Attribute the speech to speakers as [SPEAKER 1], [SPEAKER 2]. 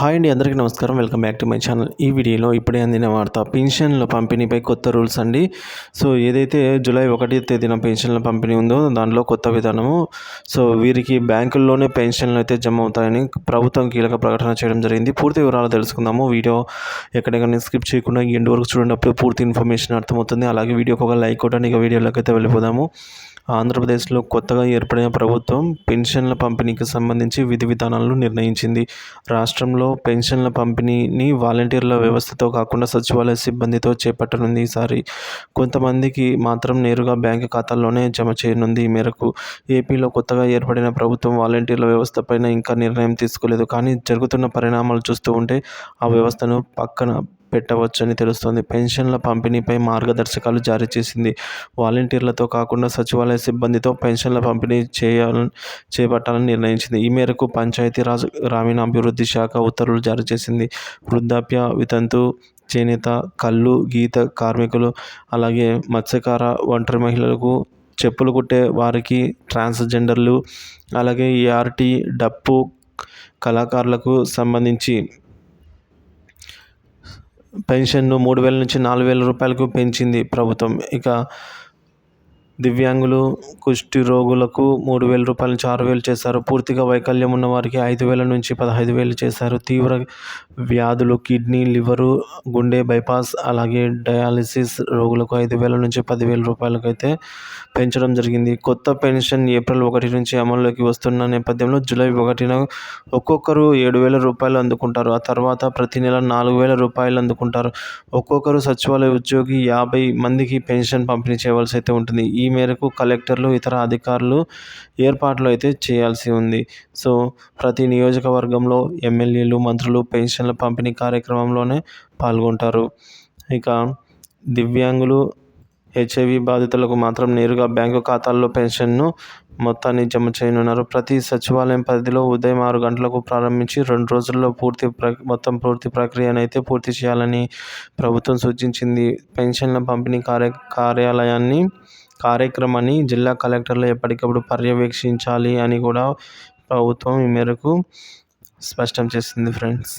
[SPEAKER 1] Hi అండి అందరికీ నమస్కారం. Welcome back to my channel. ఈ వీడియోలో ఇప్పుడే అందిన వార్త పెన్షన్ల పంపిణీపై కొత్త రూల్స్ అండి. సో ఏదైతే జూలై ఒకటి తేదీన పెన్షన్ల పంపిణీ ఉందో దాంట్లో కొత్త విధానము. సో వీరికి బ్యాంకుల్లోనే పెన్షన్లు అయితే జమ అవుతాయని ప్రభుత్వం కీలక ప్రకటన చేయడం జరిగింది. పూర్తి వివరాలు తెలుసుకుందాము. వీడియో ఎక్కడెక్కడ స్కిప్ చేయకుండా ఎండ్ వరకు చూడేటప్పుడు పూర్తి ఇన్ఫర్మేషన్ అర్థమవుతుంది. అలాగే వీడియోకి ఒక లైక్ కొట్టండి. ఇక వీడియోలోకి అయితే వెళ్ళిపోదాము. ఆంధ్రప్రదేశ్లో కొత్తగా ఏర్పడిన ప్రభుత్వం పెన్షన్ల పంపిణీకి సంబంధించి విధి విధానాలను నిర్ణయించింది. రాష్ట్రంలో పెన్షన్ల పంపిణీని వాలంటీర్ల వ్యవస్థతో కాకుండా సచివాలయ సిబ్బందితో చేపట్టనుంది ఈసారి కొంతమందికి మాత్రం నేరుగా బ్యాంకు ఖాతాల్లోనే జమ చేయనుంది. ఈ మేరకు ఏపీలో కొత్తగా ఏర్పడిన ప్రభుత్వం వాలంటీర్ల వ్యవస్థపైన ఇంకా నిర్ణయం తీసుకోలేదు. కానీ జరుగుతున్న పరిణామాలు చూస్తూ ఉంటే ఆ వ్యవస్థను పక్కన పెట్టవచ్చని తెలుస్తోంది. పెన్షన్ల పంపిణీపై మార్గదర్శకాలు జారీ చేసింది. వాలంటీర్లతో కాకుండా సచివాలయ సిబ్బందితో పెన్షన్ల పంపిణీ చేయాలని చేపట్టాలని నిర్ణయించింది. ఈ మేరకు పంచాయతీరాజ్ గ్రామీణాభివృద్ధి శాఖ ఉత్తర్వులు జారీ చేసింది. వృద్ధాప్య వితంతు చేనేత కళ్ళు గీత కార్మికులు అలాగే మత్స్యకార ఒంటరి మహిళలకు చెప్పులు కుట్టే వారికి ట్రాన్స్జెండర్లు అలాగే ఈఆర్టీ డప్పు కళాకారులకు సంబంధించి పెన్షన్ను మూడు వేల నుంచి నాలుగు వేల రూపాయలకు పెంచింది ప్రభుత్వం. ఇక దివ్యాంగులు కుష్టి రోగులకు మూడు వేల రూపాయల నుంచి ఆరు వేలు చేశారు. పూర్తిగా వైకల్యం ఉన్న వారికి ఐదు వేల నుంచి పదహైదు వేలు చేశారు. తీవ్ర వ్యాధులు కిడ్నీ లివరు గుండె బైపాస్ అలాగే డయాలసిస్ రోగులకు ఐదు వేల నుంచి పదివేల రూపాయలకు అయితే పెంచడం జరిగింది. కొత్త పెన్షన్ ఏప్రిల్ ఒకటి నుంచి అమల్లోకి వస్తున్న నేపథ్యంలో జూలై ఒకటిన ఒక్కొక్కరు ఏడు వేల రూపాయలు అందుకుంటారు. ఆ తర్వాత ప్రతి నెల నాలుగు వేల రూపాయలు అందుకుంటారు. ఒక్కొక్కరు సచివాలయ ఉద్యోగి యాభై మందికి పెన్షన్ పంపిణీ చేయవలసి అయితే ఉంటుంది. ఈ మేరకు కలెక్టర్లు ఇతర అధికారులు ఏర్పాట్లు అయితే చేయాల్సి ఉంది. సో ప్రతి నియోజకవర్గంలో ఎమ్మెల్యేలు మంత్రులు పెన్షన్ల పంపిణీ కార్యక్రమంలోనే పాల్గొంటారు. ఇక దివ్యాంగులు హెచ్ఐవి బాధితులకు మాత్రం నేరుగా బ్యాంకు ఖాతాల్లో పెన్షన్ను మొత్తాన్ని జమ చేయనున్నారు. ప్రతి సచివాలయం పరిధిలో ఉదయం ఆరు గంటలకు ప్రారంభించి రెండు రోజుల్లో పూర్తి ప్ర మొత్తం పూర్తి ప్రక్రియను అయితే పూర్తి చేయాలని ప్రభుత్వం సూచించింది. పెన్షన్ల పంపిణీ కార్య కార్యాలయాన్ని కార్యక్రమాన్ని జిల్లా కలెక్టర్లు ఎప్పటికప్పుడు పర్యవేక్షించాలి అని కూడా ప్రభుత్వం ఈ మేరకు స్పష్టం చేసింది ఫ్రెండ్స్.